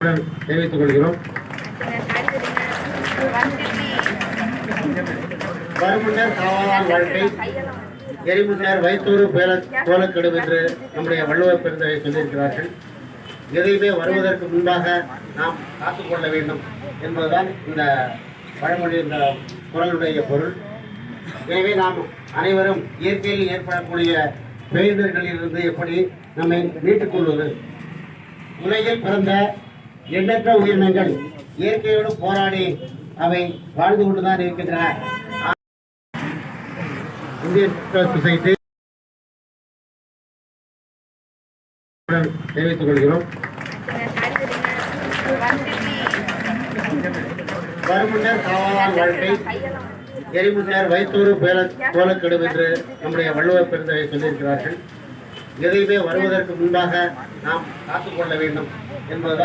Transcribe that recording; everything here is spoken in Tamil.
தெரிவித்துக் கொள்கிறோம். வருமுன்னர் காவாதான் வாழ்க்கை எரிமுன்னர் வைத்தூறு பேல கோலக்கெடும் என்று நம்முடைய வள்ளுவர் பெருந்தகை சொல்லியிருக்கிறார்கள். எதையுமே வருவதற்கு முன்பாக நாம் காத்துக்கொள்ள வேண்டும் என்பதுதான் இந்த பழமொழி இந்த குரலுடைய பொருள். எனவே நாம் அனைவரும் இயற்கையில் ஏற்படக்கூடிய பேரிடர்களிலிருந்து எப்படி நம்மை மீட்டுக் கொள்வது? உலகில் பிறந்த எண்ணற்ற உயிரினங்கள் இயற்கையோடு போராடி அவை வாழ்ந்து கொண்டுதான் இருக்கின்றன. இந்தியன் சொசைட்டி தெரிவித்துக் கொள்கிறோம். வருமுன்னர் காவலால் வாழ்க்கை எரிமுன்னர் வைத்தூறு பேல கோலக்கெடும் என்று நம்முடைய வள்ளுவர் பெருந்தகை சொல்லியிருக்கிறார்கள். எதையுமே வருவதற்கு முன்பாக நாம் காத்துக்கொள்ள வேண்டும் என்பதுதான்